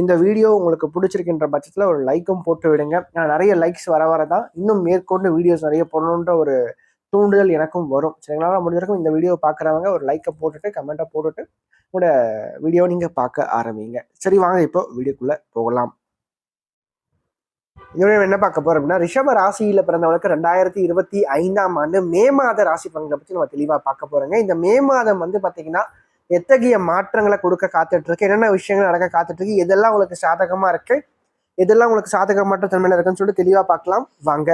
இந்த வீடியோ உங்களுக்கு பிடிச்சிருக்கின்ற பட்சத்தில் ஒரு லைக்கும் போட்டு விடுங்க. நான் நிறைய லைக்ஸ் வர வர தான் இன்னும் மேற்கொண்டு வீடியோஸ் நிறைய போடணுன்ற ஒரு தூண்டுதல் எனக்கும் வரும். சரிங்களா? முடிஞ்ச வரைக்கும் இந்த வீடியோ பார்க்குறவங்க ஒரு லைக்கை போட்டுட்டு கமெண்ட்டை போட்டுட்டு உங்களோட வீடியோ நீங்கள் பார்க்க ஆரம்பிங்க. சரி வாங்க இப்போ வீடியோக்குள்ளே போகலாம். இதோட என்ன பார்க்க போறோம் அப்படின்னா ரிஷப ராசியில பிறந்தவங்களுக்கு ரெண்டாயிரத்தி இருபத்தி ஐந்தாம் ஆண்டு மே மாத ராசி பலன்களை பற்றி நம்ம தெளிவாக பார்க்க போறோங்க. இந்த மே மாதம் வந்து பார்த்தீங்கன்னா எத்தகைய மாற்றங்களை கொடுக்க காத்துட்டு இருக்கு என்னென்ன விஷயங்கள் நடக்க காத்துட்டு இருக்கு எதெல்லாம் உங்களுக்கு சாதகமா இருக்கு? எதெல்லாம் உங்களுக்கு சாதகமற்ற தன்மையில இருக்குன்னு சொல்லிட்டு தெளிவா பார்க்கலாம். வாங்க.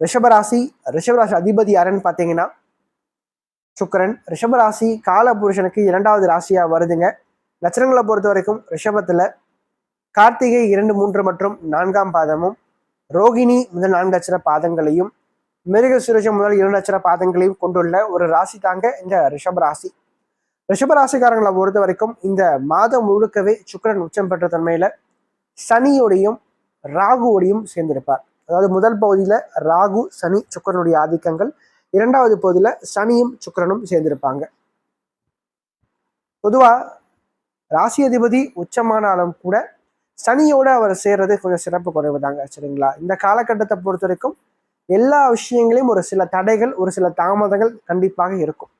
ரிஷபராசி ரிஷபராசி அதிபதி யாருன்னு பார்த்தீங்கன்னா சுக்கரன். ரிஷபராசி கால புருஷனுக்கு இரண்டாவது ராசியா வருதுங்க. நட்சத்திரங்களை பொறுத்த வரைக்கும் ரிஷபத்துல கார்த்திகை இரண்டு மூன்று மற்றும் நான்காம் பாதமும் ரோகிணி முதல் நான்கு நட்சத்திர பாதங்களையும் மிருக சுரேஷம் முதல் இரு நட்சத்திர பாதங்களையும் கொண்டுள்ள ஒரு ராசி தாங்க இந்த ரிஷப ராசி. ரிஷப ராசிக்காரங்களை பொறுத்த வரைக்கும் இந்த மாதம் முழுக்கவே சுக்கரன் உச்சம் பெற்ற தன்மையில சனியோடையும் ராகுவோடையும் சேர்ந்திருப்பார். அதாவது முதல் பகுதியில ராகு சனி சுக்கரனுடைய ஆதிக்கங்கள். இரண்டாவது பகுதியில சனியும் சுக்கரனும் சேர்ந்திருப்பாங்க. பொதுவா ராசி அதிபதி உச்சமானாலும் கூட சனியோட அவர் சேர்றது கொஞ்சம் சிறப்பு குறைவு தாங்க சரிங்களா? இந்த காலகட்டத்தை பொறுத்த வரைக்கும் எல்லா விஷயங்களையும் ஒரு சில தடைகள் ஒரு சில தாமதங்கள் கண்டிப்பாக இருக்கும்.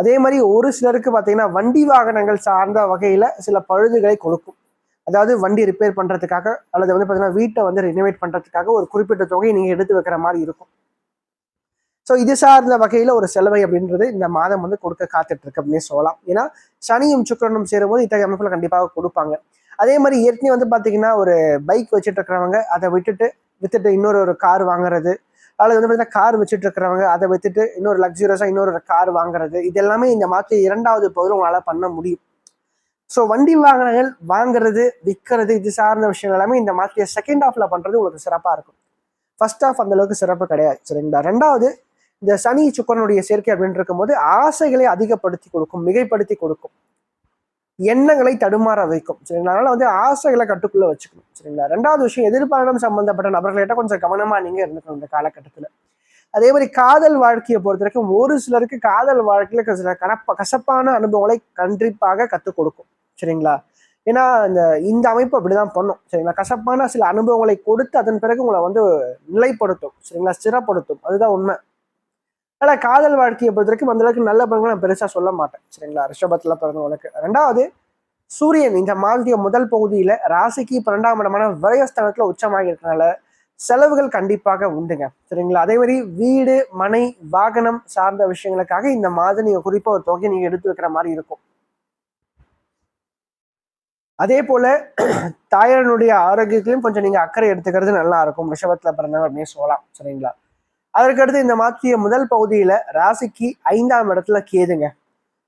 அதே மாதிரி ஒரு சிலருக்கு பார்த்தீங்கன்னா வண்டி வாகனங்கள் சார்ந்த வகையில் சில பழுதுகளை கொடுக்கும். அதாவது வண்டி ரிப்பேர் பண்ணுறதுக்காக அல்லது வந்து பார்த்தீங்கன்னா வீட்டை வந்து ரினோவேட் பண்ணுறதுக்காக ஒரு குறிப்பிட்ட தொகையை நீங்கள் எடுத்து வைக்கிற மாதிரி இருக்கும். ஸோ இது சார்ந்த வகையில் ஒரு செலவை அப்படின்றது இந்த மாதம் வந்து கொடுக்க காத்துட்டு இருக்கு அப்படின்னு சொல்லலாம். ஏன்னா சனியும் சுக்கரனும் சேரும்போது இத்தகைய அமைப்புல கண்டிப்பாக கொடுப்பாங்க. அதே மாதிரி ஏற்கனவே வந்து பார்த்தீங்கன்னா ஒரு பைக் வச்சுட்டு இருக்கிறவங்க அதை விட்டுட்டு வித்துட்டு இன்னொரு ஒரு கார் வாங்குறது அல்லது வந்து பார்த்தீங்கன்னா கார் வச்சுட்டு இருக்கிறவங்க அதை வித்துட்டு இன்னொரு லக்ஸூரியஸாக இன்னொரு கார் வாங்குறது இது எல்லாமே இந்த மாதம் இரண்டாவது பகுதியில் உங்களால் பண்ண முடியும். ஸோ வண்டி வாகனங்கள் வாங்குறது விற்கிறது இது சார்ந்த விஷயங்கள் எல்லாமே இந்த மாதத்தைய செகண்ட் ஹாஃப்ல பண்றது உங்களுக்கு சிறப்பாக இருக்கும். ஃபர்ஸ்ட் ஹாஃப் அந்த அளவுக்கு சிறப்பு கிடையாது சரிங்களா? ரெண்டாவது இந்த சனி சுக்கரனுடைய சேர்க்கை அப்படின்னு இருக்கும்போது ஆசைகளை அதிகப்படுத்தி கொடுக்கும் மிகைப்படுத்தி கொடுக்கும். எண்ணங்களை தடுமாற வைக்கும். சரிங்களா? அதனால வந்து ஆசைகளை கட்டுக்குள்ள வச்சுக்கணும். சரிங்களா? ரெண்டாவது விஷயம் எதிர்பாரணம் சம்பந்தப்பட்ட நபர்களிட்ட கொஞ்சம் கவனமா நீங்க இருந்துக்கணும் இந்த காலகட்டத்துல. அதே மாதிரி காதல் வாழ்க்கையை பொறுத்த வரைக்கும் ஒரு சிலருக்கு காதல் வாழ்க்கையில சில கனப்ப கசப்பான அனுபவங்களை கண்டிப்பாக கற்றுக் கொடுக்கும். சரிங்களா? ஏன்னா இந்த இந்த அமைப்பு அப்படிதான் பண்ணும். சரிங்களா? கசப்பான சில அனுபவங்களை கொடுத்து அதன் பிறகு உங்களை வந்து நிலைப்படுத்தும். சரிங்களா? ஸ்திரப்படுத்தும். அதுதான் உண்மை. ஆனா காதல் வாழ்க்கையை பொறுத்த வரைக்கும் அந்த அளவுக்கு நல்ல பங்கு நான் பெருசா சொல்ல மாட்டேன். சரிங்களா? ரிஷபத்துல பிறந்தவங்களுக்கு ரெண்டாவது சூரியன் இந்த மாதத்திய முதல் பகுதியில ராசிக்கு பன்னெண்டாம் இடமான விரயஸ்தானத்துல உச்சமாகி இருக்கிறனால செலவுகள் கண்டிப்பாக உண்டுங்க. சரிங்களா? அதே மாதிரி வீடு மனை வாகனம் சார்ந்த விஷயங்களுக்காக இந்த மாதம் நீங்க குறிப்பா ஒரு தொகையை நீங்க எடுத்து வைக்கிற மாதிரி இருக்கும். அதே போல தாயாரனுடைய ஆரோக்கியத்திலையும் கொஞ்சம் நீங்க அக்கறை எடுத்துக்கிறது நல்லா இருக்கும். ரிஷபத்துல பிறந்தவங்க அப்படின்னு சொல்லலாம். சரிங்களா? அதற்கடுத்து இந்த மாத்திய முதல் பகுதியில ராசிக்கு ஐந்தாம் இடத்துல கேதுங்க.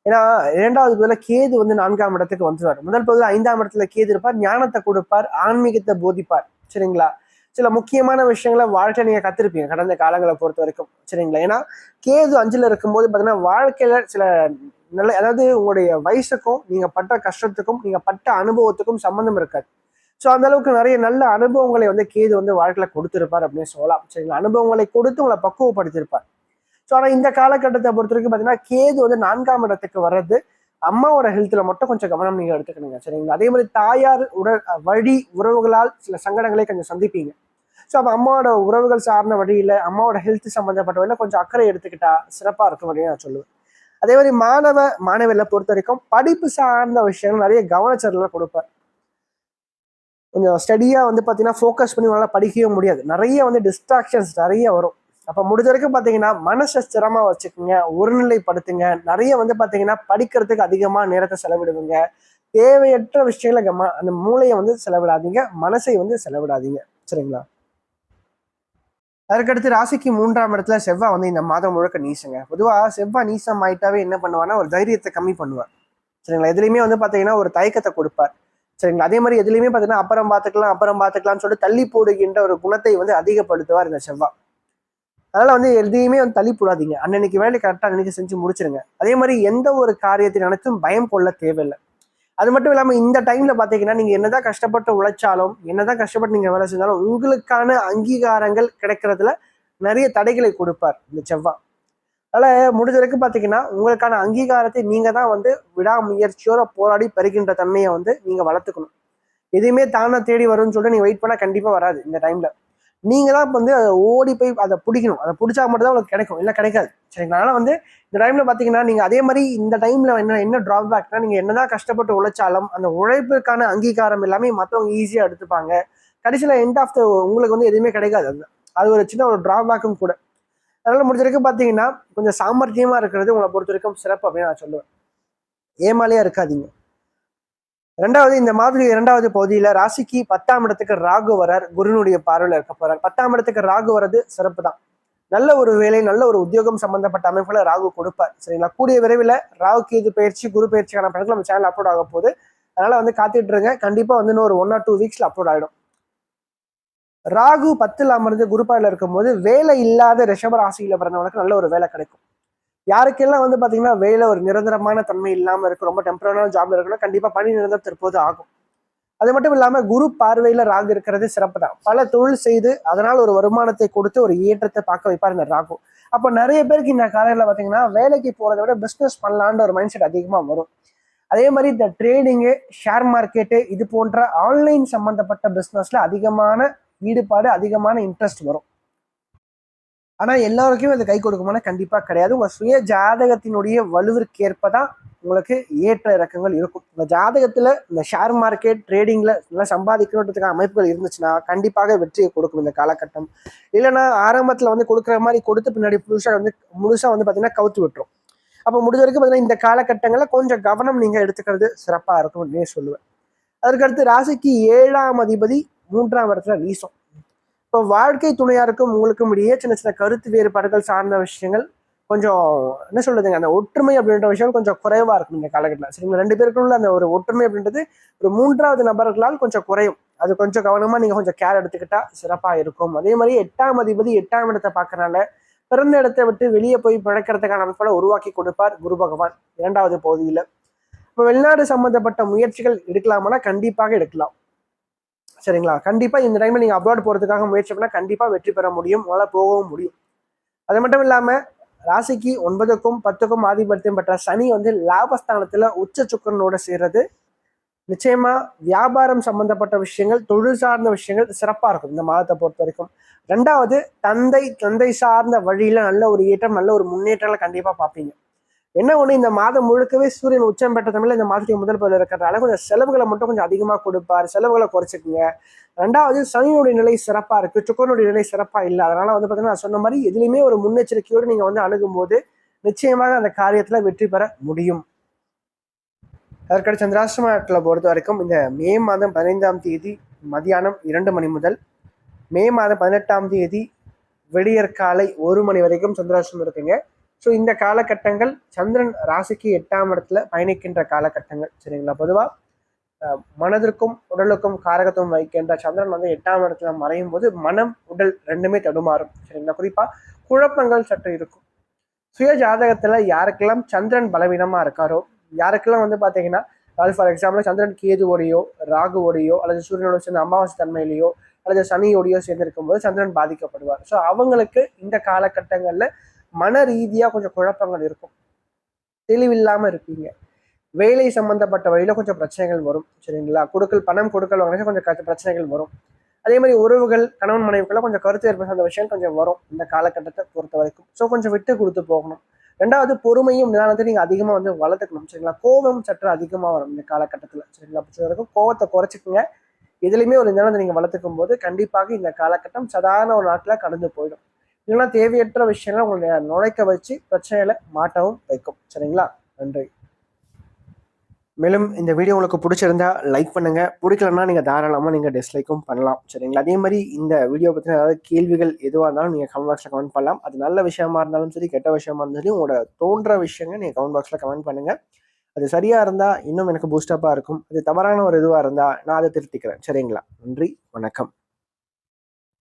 ஏன்னா இரண்டாவது பகுதியில் கேது வந்து நான்காம் இடத்துக்கு வந்துருவார். முதல் பகுதியில் ஐந்தாம் இடத்துல கேது இருப்பார் ஞானத்தை கொடுப்பார் ஆன்மீகத்தை போதிப்பார். சரிங்களா? சில முக்கியமான விஷயங்களை வாழ்க்கை நீங்க கத்திருப்பீங்க கடந்த காலங்களை பொறுத்த வரைக்கும். சரிங்களா? ஏன்னா கேது அஞ்சுல இருக்கும்போது பாத்தீங்கன்னா வாழ்க்கையில சில நல்ல அதாவது உங்களுடைய வயசுக்கும் நீங்க பட்ட கஷ்டத்துக்கும் நீங்க பட்ட அனுபவத்துக்கும் சம்மந்தம் இருக்காது. ஸோ அந்த அளவுக்கு நிறைய நல்ல அனுபவங்களை வந்து கேது வந்து வாழ்க்கையில் கொடுத்துருப்பார் அப்படின்னு சொல்லலாம். சரிங்களா அனுபவங்களை கொடுத்து உங்களை பக்குவப்படுத்தியிருப்பார். ஸோ ஆனால் இந்த காலகட்டத்தை பொறுத்த வரைக்கும் பார்த்தீங்கன்னா கேது வந்து நான்காம் இடத்துக்கு வர்றது அம்மாவோட ஹெல்த்தில் மட்டும் கொஞ்சம் கவனம் நீங்கள் எடுத்துக்கணுங்க சரிங்களா? அதே மாதிரி தாயார் உட வழி உறவுகளால் சில சங்கடங்களை கொஞ்சம் சந்திப்பீங்க. ஸோ அப்போ அம்மாவோட உறவுகள் சார்ந்த வழியில் அம்மாவோட ஹெல்த் சம்மந்தப்பட்ட வழியில் கொஞ்சம் அக்கறை எடுத்துக்கிட்டா சிறப்பாக இருக்கும் அப்படின்னு நான் சொல்லுவேன். அதே மாதிரி மாணவ மாணவியில் பொறுத்த வரைக்கும் படிப்பு சார்ந்த விஷயங்கள் நிறைய கவனச்சரில் கொடுப்பார். கொஞ்சம் ஸ்டடியாக வந்து பார்த்தீங்கன்னா ஃபோக்கஸ் பண்ணி நல்லா படிக்கவே முடியாது. நிறைய வந்து டிஸ்ட்ராக்ஷன்ஸ் நிறைய வரும். அப்போ முடிஞ்ச வரைக்கும் பார்த்தீங்கன்னா மனசை ஸ்திரமாக வச்சுக்கோங்க ஒருநிலைப்படுத்துங்க. நிறைய வந்து பார்த்தீங்கன்னா படிக்கிறதுக்கு அதிகமாக நேரத்தை செலவிடுவீங்க. தேவையற்ற விஷயங்களை அந்த மூளையை வந்து செலவிடாதீங்க மனசை வந்து செலவிடாதீங்க. சரிங்களா? அதற்கடுத்து ராசிக்கு மூன்றாம் இடத்துல செவ்வாய் வந்து இந்த மாதம் முழுக்க நீசுங்க. பொதுவாக செவ்வாய் நீசம் ஆயிட்டாவே என்ன பண்ணுவார்னா ஒரு தைரியத்தை கம்மி பண்ணுவார். சரிங்களா? எதுலையுமே வந்து பார்த்தீங்கன்னா ஒரு தயக்கத்தை கொடுப்பார். சரிங்களா? அதே மாதிரி எதுலையுமே பார்த்தீங்கன்னா அப்புறம் பார்த்துக்கலாம் அப்புறம் பார்த்துக்கலாம்னு சொல்லிட்டு தள்ளி போடுகின்ற ஒரு குணத்தை வந்து அதிகப்படுத்துவார் இந்த செவ்வாய் அதனால வந்து எதையுமே வந்து தள்ளி போடாதீங்க. அன்னன்னைக்கு வேலை கரெக்டாக அன்னைக்கு செஞ்சு முடிச்சிருங்க. அதே மாதிரி எந்த ஒரு காரியத்தை நினைச்சும் பயம் கொள்ள தேவையில்லை. அது மட்டும் இல்லாமல் இந்த டைம்ல பார்த்தீங்கன்னா நீங்க என்னதான் கஷ்டப்பட்டு உழைச்சாலும் என்னதான் கஷ்டப்பட்டு நீங்க வேலை செஞ்சாலும் உங்களுக்கான அங்கீகாரங்கள் கிடைக்கிறதுல நிறைய தடைகளை கொடுப்பார் இந்த செவ்வாய் அதனால முடிஞ்ச வரைக்கும் பார்த்தீங்கன்னா உங்களுக்கான அங்கீகாரத்தை நீங்கள் தான் வந்து விடாமுயற்சியோட போராடி பெறுகின்ற தன்மையை வந்து நீங்கள் வளர்த்துக்கணும். எதுவுமே தானே தேடி வரும்னு சொல்லிட்டு நீங்கள் வெயிட் பண்ணால் கண்டிப்பாக வராது இந்த டைமில் நீங்கள் தான் வந்து அதை ஓடி போய் அதை பிடிக்கணும். அதை பிடிச்சா மட்டும் தான் உங்களுக்கு கிடைக்கும். இல்லை கிடைக்காது. சரிங்களா அதனால் வந்து இந்த டைமில் பார்த்தீங்கன்னா நீங்கள் அதே மாதிரி இந்த டைமில் என்ன என்ன ட்ராபேக்னா நீங்கள் என்ன தான் கஷ்டப்பட்டு உழைச்சாலும் அந்த உழைப்புக்கான அங்கீகாரம் எல்லாமே மற்றவங்க ஈஸியாக எடுத்துப்பாங்க. கடைசியில் எண்ட் ஆஃப் த உங்களுக்கு வந்து எதுவுமே கிடைக்காது. அது அது ஒரு சின்ன ஒரு ட்ராபேக்கும் கூட. அதனால் முடிஞ்ச வரைக்கும் பார்த்தீங்கன்னா கொஞ்சம் சாமர்த்தியமாக இருக்கிறது உங்களை பொறுத்த வரைக்கும் சிறப்பு அப்படின்னு நான் சொல்லுவேன். ஏமாலையாக இருக்காதீங்க. ரெண்டாவது இந்த மாதிரி இரண்டாவது பகுதியில் ராசிக்கு பத்தாம் இடத்துக்கு ராகு வரார் குருனுடைய பார்வையில் இருக்க போறார். பத்தாம் இடத்துக்கு ராகு வர்றது சிறப்பு தான். நல்ல ஒரு வேலை நல்ல ஒரு உத்தியோகம் சம்பந்தப்பட்ட அமைப்புல ராகு கொடுப்பார். சரிங்களா? கூடிய விரைவில் ராகு கேது பயிற்சி குரு பயிற்சிக்கான படங்கள் நம்ம சேனல் அப்லோட் ஆக போகுது. அதனால வந்து காத்துட்டு இருங்க. கண்டிப்பாக வந்து இன்னும் ஒரு ஒன் ஆர் டூ வீக்ஸில் அப்லோட் ஆகிடும் ராகு பத்தில் அமர்ந்து குருபாயில இருக்கும்போது வேலை இல்லாத ரிஷப ராசியில பிறந்தவனுக்கு நல்ல ஒரு வேலை கிடைக்கும். யாருக்கெல்லாம் வந்து பாத்தீங்கன்னா வேலை ஒரு நிரந்தரமான தன்மை இல்லாம இருக்கும் ரொம்ப டெம்பரரான ஜாப்ல இருக்குன்னா கண்டிப்பா பணி நிரந்தரம் தற்போது ஆகும். அது மட்டும் இல்லாம குரு பார்வையில ராகு இருக்கிறது சிறப்பு தான் பல தொழில் செய்து அதனால் ஒரு வருமானத்தை கொடுத்து ஒரு ஏற்றத்தை பார்க்க வைப்பார் இந்த ராகு. அப்போ நிறைய பேருக்கு இந்த காலையில் பார்த்தீங்கன்னா வேலைக்கு போறதை விட பிஸ்னஸ் பண்ணலான்ற ஒரு மைண்ட் செட் அதிகமாக வரும். அதே மாதிரி இந்த ட்ரேடிங்கு ஷேர் மார்க்கெட்டு இது போன்ற ஆன்லைன் சம்பந்தப்பட்ட பிஸ்னஸில் அதிகமான ஈடுபாடு அதிகமான இன்ட்ரெஸ்ட் வரும். ஆனால் எல்லாருக்குமே அது கை கொடுக்குமானா கண்டிப்பாக கிடையாது. உங்கள் சுய ஜாதகத்தினுடைய வலுவிற்கேற்ப தான் உங்களுக்கு ஏற்ற இறக்கங்கள் இருக்கும். இந்த ஜாதகத்தில் இந்த ஷேர் மார்க்கெட் ட்ரேடிங்கில் நல்லா சம்பாதிக்கணுன்றதுக்கான அமைப்புகள் இருந்துச்சுன்னா கண்டிப்பாக வெற்றியை கொடுக்கும் இந்த காலகட்டம். இல்லைன்னா ஆரம்பத்தில் வந்து கொடுக்குற மாதிரி கொடுத்து பின்னாடி புதுசாக வந்து முழுசாக வந்து பார்த்தீங்கன்னா கவுத்து விட்டுரும். அப்போ முடிஞ்ச வரைக்கும் பார்த்தீங்கன்னா இந்த காலகட்டங்களில் கொஞ்சம் கவனம் நீங்கள் எடுத்துக்கிறது சிறப்பாக இருக்கும் அப்படின்னு சொல்லுவேன். அதற்கடுத்து ராசிக்கு ஏழாம் அதிபதி மூன்றாம் இடத்துல நீசம் இப்போ வாழ்க்கை துணையாருக்கும் உங்களுக்கும் இடையே சின்ன சின்ன கருத்து வேறுபாடுகள் சார்ந்த விஷயங்கள் கொஞ்சம் என்ன சொல்றதுங்க அந்த ஒற்றுமை அப்படின்ற விஷயம் கொஞ்சம் குறைவா இருக்கும் இந்த காலகட்டத்தில். சரிங்களா ரெண்டு பேருக்குள்ள அந்த ஒரு ஒற்றுமை அப்படின்றது ஒரு மூன்றாவது நபர்களால் கொஞ்சம் குறையும். அது கொஞ்சம் கவனமா நீங்க கொஞ்சம் கேர் எடுத்துக்கிட்டா சிறப்பா இருக்கும். அதே மாதிரி எட்டாம் அதிபதி எட்டாம் இடத்தை பார்க்கறனால பிறந்த இடத்தை விட்டு வெளியே போய் பிழைக்கிறதுக்கான அமைப்பை உருவாக்கி கொடுப்பார் குரு பகவான் இரண்டாவது பகுதியில். இப்போ வெளிநாடு சம்பந்தப்பட்ட முயற்சிகள் எடுக்கலாமானா கண்டிப்பாக எடுக்கலாம். சரிங்களா? கண்டிப்பாக இந்த டைமில் நீங்கள் அப்ராட் போகிறதுக்காக முயற்சி பண்ணால் கண்டிப்பாக வெற்றி பெற முடியும் உங்களால் போகவும் முடியும். அது மட்டும் இல்லாமல் ராசிக்கு ஒன்பதுக்கும் பத்துக்கும் ஆதிபத்தியம் பெற்ற சனி வந்து லாபஸ்தானத்தில் உச்ச சுக்கரனோட சேர்றது. நிச்சயமா வியாபாரம் சம்பந்தப்பட்ட விஷயங்கள் தொழில் சார்ந்த விஷயங்கள் சிறப்பாக இருக்கும் இந்த மாதத்தை பொறுத்த வரைக்கும். ரெண்டாவது தந்தை தந்தை சார்ந்த வழியில் நல்ல ஒரு ஏற்றம் நல்ல ஒரு முன்னேற்றங்களை கண்டிப்பாக பார்ப்பீங்க. என்ன ஒண்ணு இந்த மாதம் முழுக்கவே சூரியன் உச்சம் பெற்ற தமிழ்ல இந்த மாதத்துக்கு முதல் பதில் இருக்கிறதால கொஞ்சம் செலவுகளை மட்டும் கொஞ்சம் அதிகமா கொடுப்பார். செலவுகளை குறைச்சிக்கங்க. ரெண்டாவது சனியுடைய நிலை சிறப்பா இருக்கு. சுக்கரனுடைய நிலை சிறப்பா இல்லை. அதனால வந்து பாத்தீங்கன்னா நான் சொன்ன மாதிரி எதுலையுமே ஒரு முன்னெச்சரிக்கையோடு நீங்க வந்து அணுகும்போது நிச்சயமாக அந்த காரியத்துல வெற்றி பெற முடியும். அதற்கடுத்து சந்திராசிரமத்தில் பொறுத்த வரைக்கும் இந்த மே மாதம் பதினைந்தாம் தேதி மதியானம் இரண்டு மணி முதல் மே மாதம் பதினெட்டாம் தேதி விடியற்காலை ஒரு மணி வரைக்கும் சந்திராசிரமம் இருக்குங்க. ஸோ இந்த காலகட்டங்கள் சந்திரன் ராசிக்கு எட்டாம் இடத்துல பயணிக்கின்ற காலகட்டங்கள் சரிங்களா? பொதுவாக மனதிற்கும் உடலுக்கும் காரகத்துவம் வைக்கின்ற சந்திரன் வந்து எட்டாம் இடத்துல மறையும் போது மனம் உடல் ரெண்டுமே தடுமாறும் சரிங்களா? குறிப்பாக குழப்பங்கள் சற்று இருக்கும். சுய ஜாதகத்தில் யாருக்கெல்லாம் சந்திரன் பலவீனமாக இருக்காரோ யாருக்கெல்லாம் வந்து பாத்தீங்கன்னா ஃபார் எக்ஸாம்பிள் சந்திரன் கேதுவோடையோ ராகுவோடையோ அல்லது சூரியனோட சேர்ந்த அமாவாசை தன்மையிலேயோ அல்லது சனியோடையோ சேர்ந்து இருக்கும்போது சந்திரன் பாதிக்கப்படுவார். ஸோ அவங்களுக்கு இந்த காலகட்டங்களில் மன ரீதியாக கொஞ்சம் குழப்பங்கள் இருக்கும். தெளிவில்லாமல் இருப்பீங்க. வேலை சம்மந்தப்பட்ட வழியில் கொஞ்சம் பிரச்சனைகள் வரும் சரிங்களா? கொடுக்கல் பணம் கொடுக்கல் வாங்கினா கொஞ்சம் கஷ்ட- பிரச்சனைகள் வரும். அதே மாதிரி உறவுகள் கணவன் மனைவிக்குள்ள கொஞ்சம் கருத்து ஏற்பட சார்ந்த விஷயம் கொஞ்சம் வரும் இந்த காலகட்டத்தை பொறுத்த வரைக்கும். ஸோ கொஞ்சம் விட்டு கொடுத்து போகணும். ரெண்டாவது பொறுமையும் நிதானத்தை நீங்கள் அதிகமாக வந்து வளர்த்துக்கணும் சரிங்களா? கோபம் சற்று அதிகமாக வரும் இந்த காலகட்டத்தில் சரிங்களா? பிரச்சனை வரைக்கும் கோவத்தை குறைச்சிக்கோங்க. எதுலையுமே ஒரு நிதானத்தை நீங்கள் வளர்த்துக்கும் போது கண்டிப்பாக இந்த காலகட்டம் சாதாரண ஒரு நாட்டில் கடந்து போயிடும். இல்லைன்னா தேவையற்ற விஷயங்களை உங்களை நுழைக்க வச்சு பிரச்சனையில மாட்டவும் வைக்கும். சரிங்களா? நன்றி. மேலும் இந்த வீடியோ உங்களுக்கு பிடிச்சிருந்தா லைக் பண்ணுங்க. பிடிக்கலன்னா நீங்க தாராளமாக நீங்க டிஸ்லைக்கும் பண்ணலாம். சரிங்களா? அதே மாதிரி இந்த வீடியோ பற்றின ஏதாவது கேள்விகள் எதுவாக இருந்தாலும் நீங்க கமெண்ட் பாக்ஸ்ல கமெண்ட் பண்ணலாம். அது நல்ல விஷயமா இருந்தாலும் சரி கெட்ட விஷயமா இருந்தாலும் சரி உங்களோட தோன்ற விஷயங்கள் நீங்க கமெண்ட் பாக்ஸ்ல கமெண்ட் பண்ணுங்க. அது சரியா இருந்தா இன்னும் எனக்கு பூஸ்டப்பா இருக்கும். அது தவறான ஒரு இதுவா இருந்தா நான் அதை திருத்திக்கிறேன். சரிங்களா? நன்றி. வணக்கம்.